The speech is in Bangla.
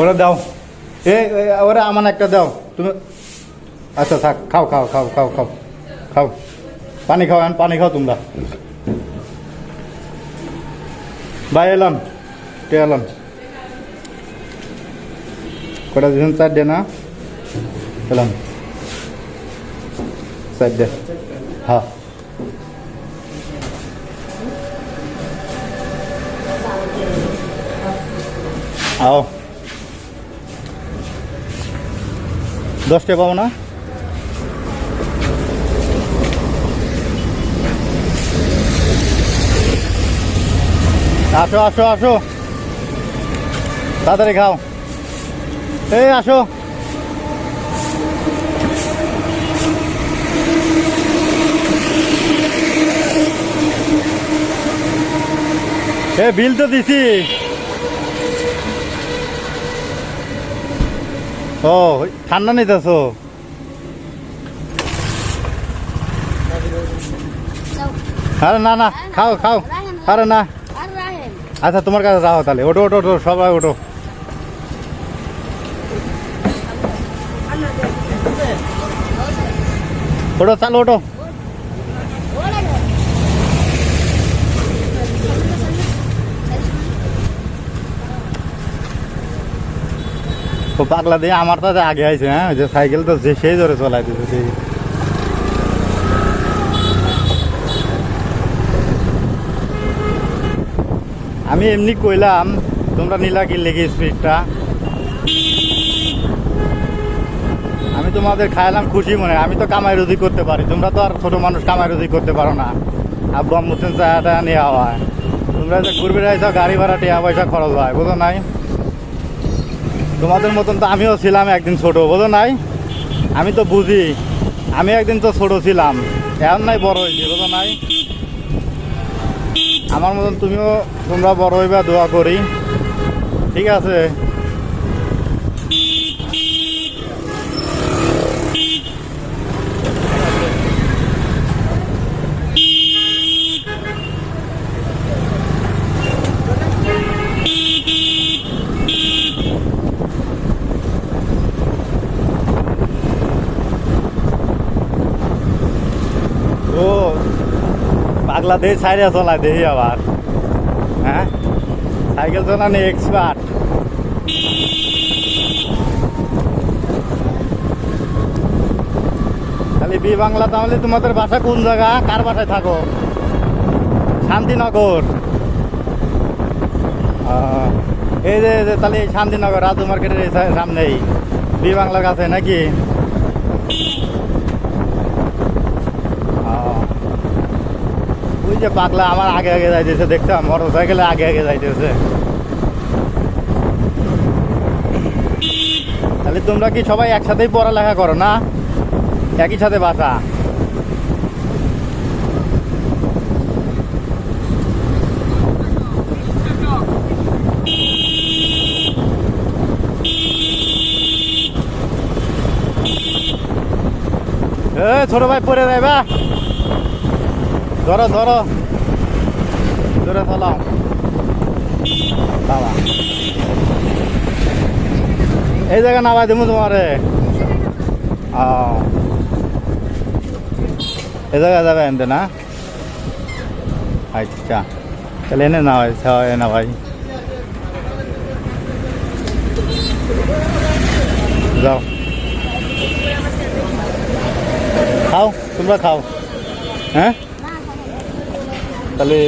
ওরা দাও। এ ওরা আমার একটা দাও। তুমি আচ্ছা থাক, খাও খাও খাও খাও খাও খাও। পানি খাও, এখন পানি খাও তোমরা। ভাই, এলাম। কে এলাম? কটা দিন চারটে না? এলাম। চারটে। হ্যাঁ আও। দশটা পাবো না? আসো আসো আসো। তাড়াতাড়ি খাও। এই আসো। এ বিল তো দিছি। ও, ঠান্ডা নিতেছো? আরে না না, খাও খাও। আরে না। আচ্ছা তোমার কাছে রাখো তাহলে। ওটো ওটো ওটো সবাই ওটো ওটো চালো ওটো পাগলা দিয়ে আমার তো আগে আইছে হ্যাঁ? যে সাইকেল তো যে সেই ধরে চলাই দিছে সেই আমি এমনি কইলাম, তোমরা নিলা কি লেগে স্পিডটা আমি তোমাদের খাইলাম খুশি মনে, আমি তো কামাই রুজি করতে পারি, তোমরা তো আর ছোট মানুষ কামাই রুজি করতে পারো না। আব্বু আম্মুতেন চাটা নেওয়া হয়। তোমরা যে ঘুরবে গাড়ি ভাড়া, টিয়া পয়সা খরচ হয়, বুঝো নাই? তোমাদের মতন তো আমিও ছিলাম একদিন ছোট বোঝো নাই? আমি তো বুঝি, আমি একদিন তো ছোট ছিলাম। এখন নাই, বড় হয়েছি বোঝো নাই? আমার মতন তুমিও তোমরা বড় হইবা, দোয়া করি। ঠিক আছে? পাগলা দিয়ে সাইডে চলায় দেখি আবার হ্যাঁ সাইকেল চালানো এক্সপার্ট খালি বি বাংলা তাহলে তোমাদের বাসা কোন জায়গা? কার বাসায় থাকো? শান্তিনগর। এই যে তাহলে শান্তিনগর, রাজু মার্কেটের সামনেই। বি বাংলার কাছে নাকি? যে পাগলা আমার আগে আগে যাইতেছে দেখতাম মোটর সাইকেলে আগে আগে যাইতেছে। তাহলে তোমরা কি সবাই একসাথেই পড়ালেখা করো, না? একই সাথে বাসা ছোট ভাই পড়ে যাইবা। ধরো ধরো ধরে চালাও বাবা এই জায়গা নামাই দেবো তোমারে। ও এই জায়গা যাবে এনতে না? আচ্ছা। তাহলে এনে না ভাই না ভাই। যাও। খাও, তোমরা খাও। হ্যাঁ? তাহলে